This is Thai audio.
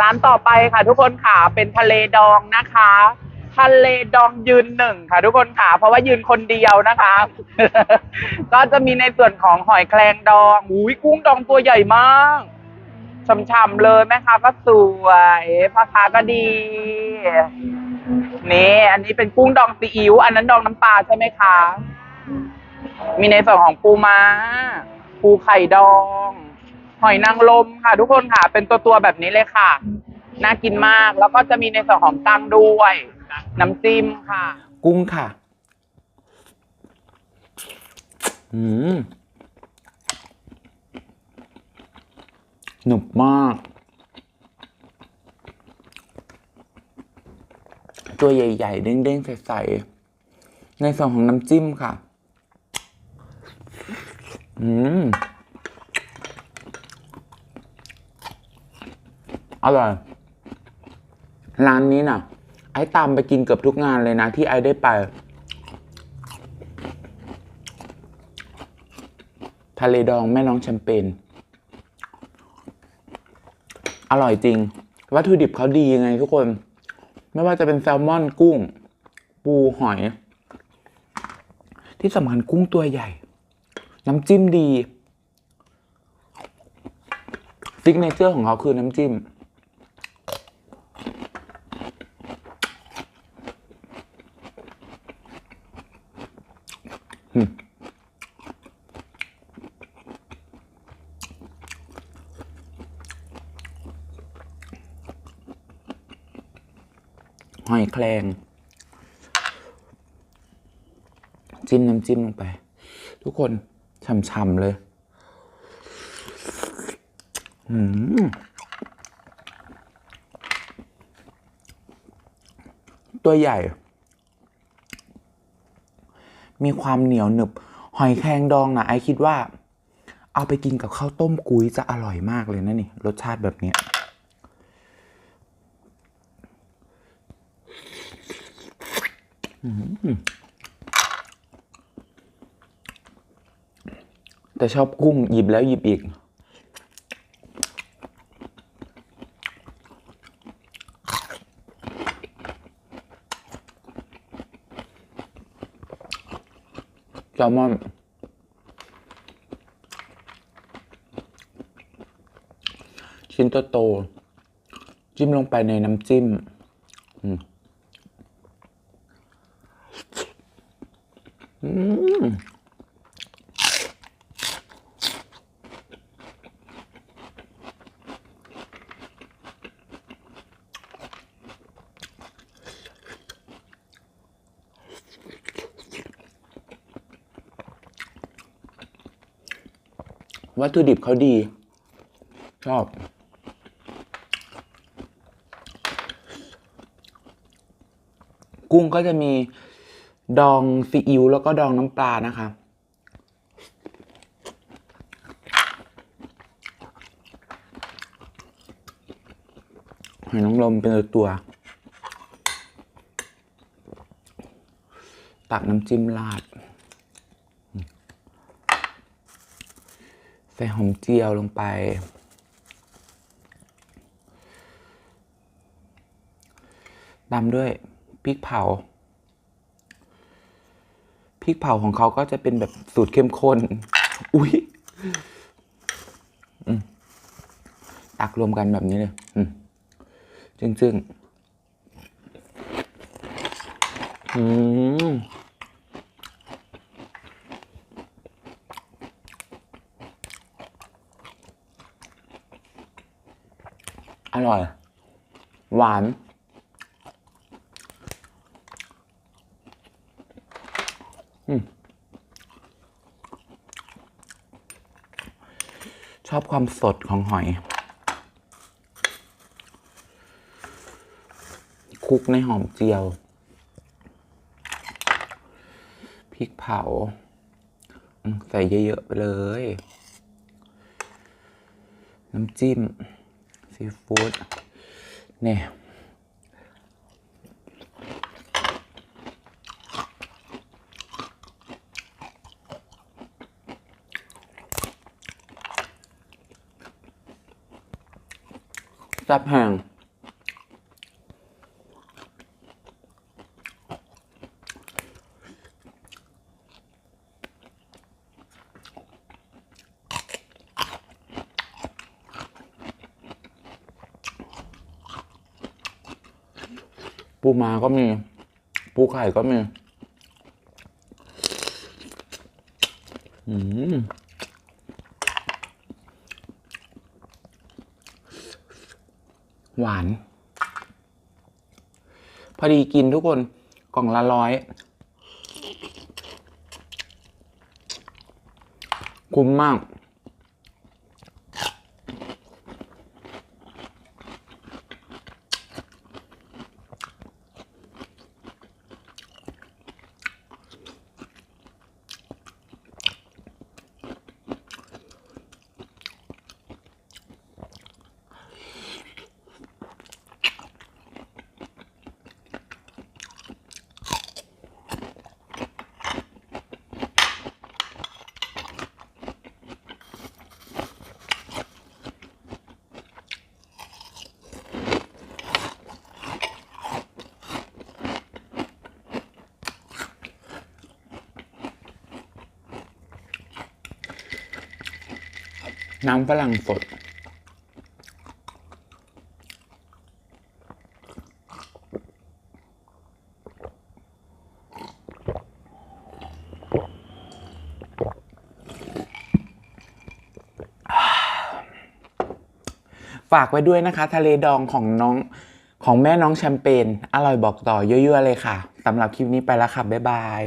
ร้านต่อไปค่ะทุกคนค่ะเป็นทะเลดองนะคะ ทะเลดองยืนหนึ่งค่ะ ทุกคนค่ะ เพราะว่ายืนคนเดียวนะคะ ก็จะมีในส่วนของหอยแครงดองอุ้ยกุ้งดองตัวใหญ่มากช่ำๆเลยแม่ค้าก็สวยพ่อค้าก็ดีนี่อันนี้เป็นกุ้งดองซีอิ๊วอันนั้นดองน้ำปลาใช่ไหมคะ มีในส่วนของปูม้าปูไข่ดอง หอยนางรมค่ะ ทุกคนค่ะ เป็นตัวตัวแบบนี้เลยค่ะ น่ากินมาก แล้วก็จะมีในส่วนของตังด้วย น้ำจิ้มค่ะ กุ้งค่ะ อืมหนุบมาก ตัวใหญ่ ๆ เด้งๆ ใส ๆ ในส่วนของน้ำจิ้มค่ะ อืม อร่อย ร้านนี้น่ะ ไอ้ตามไปกินเกือบทุกงานเลยนะ ที่ไอ้ได้ไป ทะเลดองแม่น้องแชมเปญอร่อยจริง วัตถุดิบเขาดีไงทุกคน ไม่ว่าจะเป็นแซลมอนกุ้ง ปูหอย ที่สำคัญกุ้งตัวใหญ่ น้ำจิ้มดีซิกเนเจอร์ของเขาคือน้ำจิ้ม ห อยแครงจิ้มน้ำจิ้มลงไป ทุกคนฉ่ำๆเลย อืมตัวใหญ่ มีความเหนียวหนึบ หอยแครงดองนะไอคิดว่า เอาไปกินกับข้าวต้มกุ้ยจะอร่อยมากเลยนะนี่ รสชาติแบบเนี้ แต่ชอบกุ้งหยิบแล้วหยิบอีก แซลมอนชิ้นโตๆจิ้มลงไปในน้ำจิ้ม อืม อืมวัตถุดิบเขาดี ชอบ กุ้งก็จะมี ดองซีอิ๊วแล้วก็ดองน้ำปลานะคะ หอยนางรมเป็นตัวตักน้ำจิ้มราด ใส่หอมเจียวลงไป ตามด้วยพริกเผา พริกเผาของเขาก็จะเป็นแบบสูตรเข้มข้น อุ๊ยอืมตักรวมกันแบบนี้เลยอืมจึงจึงๆอืมอร่อย หวาน อืม ชอบความสดของหอย คุกในหอมเจียว พริกเผา ใส่เยอะ ๆ ไปเลย น้ำจิ้ม ซีฟู้ดเนี่ย จับแห้งปูมาก็มี ปูไข่ก็มี อืม หวาน พอดีกินทุกคนกล่องละร้อย คุ้มมาก น้ำฝรั่งสด ฝากไว้ด้วยนะคะ ทะเลดองของน้องของแม่น้องแชมเปญอร่อยบอกต่อเยอะๆเลยค่ะสำหรับคลิปนี้ไปแล้วค่ะ บ๊ายบาย